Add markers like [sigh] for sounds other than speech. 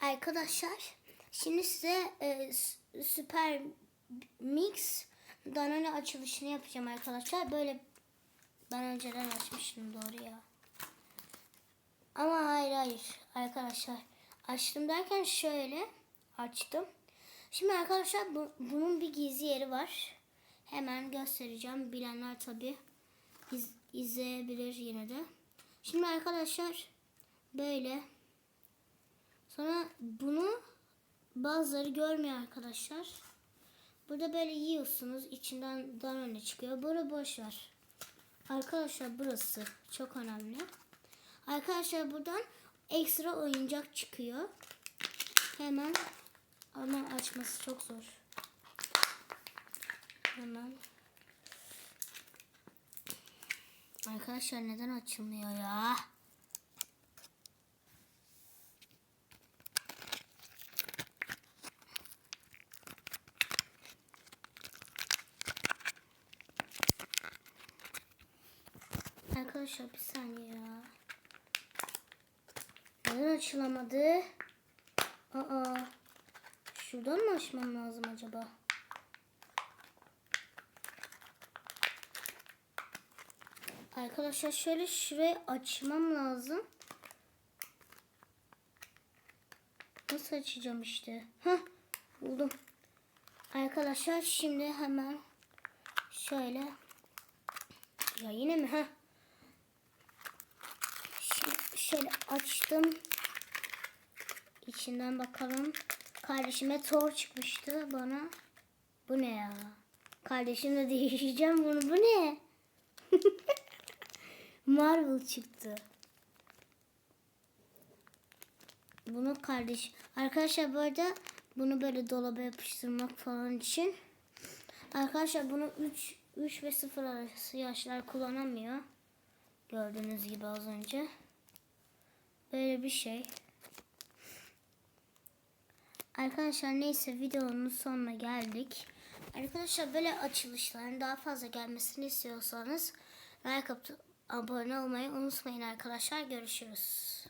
Arkadaşlar şimdi size e, Süper Mix Danone açılışını yapacağım arkadaşlar. Böyle ben önceden açmıştım doğru ya. Ama hayır hayır arkadaşlar. Açtım derken şöyle açtım. Şimdi arkadaşlar bu, bunun bir gizli yeri var. Hemen göstereceğim. Bilenler tabi iz, izleyebilir yine de. Şimdi arkadaşlar böyle Sonra bunu bazıları görmüyor arkadaşlar. Burada böyle yiyorsunuz. içinden danone çıkıyor. Bunu boş ver. Arkadaşlar burası çok önemli. Arkadaşlar buradan ekstra oyuncak çıkıyor. Hemen ama açması çok zor. Hemen. Arkadaşlar neden açılmıyor ya? Arkadaşlar bir saniye ya. Neden açılamadı? Aa. Şuradan mı açmam lazım acaba? Arkadaşlar şöyle şurayı açmam lazım. Nasıl açacağım işte? Hah buldum. Arkadaşlar şimdi hemen şöyle ya yine mi? ha? Şöyle açtım. İçinden bakalım. Kardeşime Thor çıkmıştı bana. Bu ne ya? Kardeşimle [laughs] değişeceğim bunu. Bu ne? [laughs] Marvel çıktı. Bunu kardeş. Arkadaşlar bu arada bunu böyle dolaba yapıştırmak falan için. Arkadaşlar bunu 3 3 ve 0 arası yaşlar kullanamıyor. Gördüğünüz gibi az önce. Böyle bir şey. Arkadaşlar neyse videonun sonuna geldik. Arkadaşlar böyle açılışların daha fazla gelmesini istiyorsanız like abone olmayı unutmayın arkadaşlar. Görüşürüz.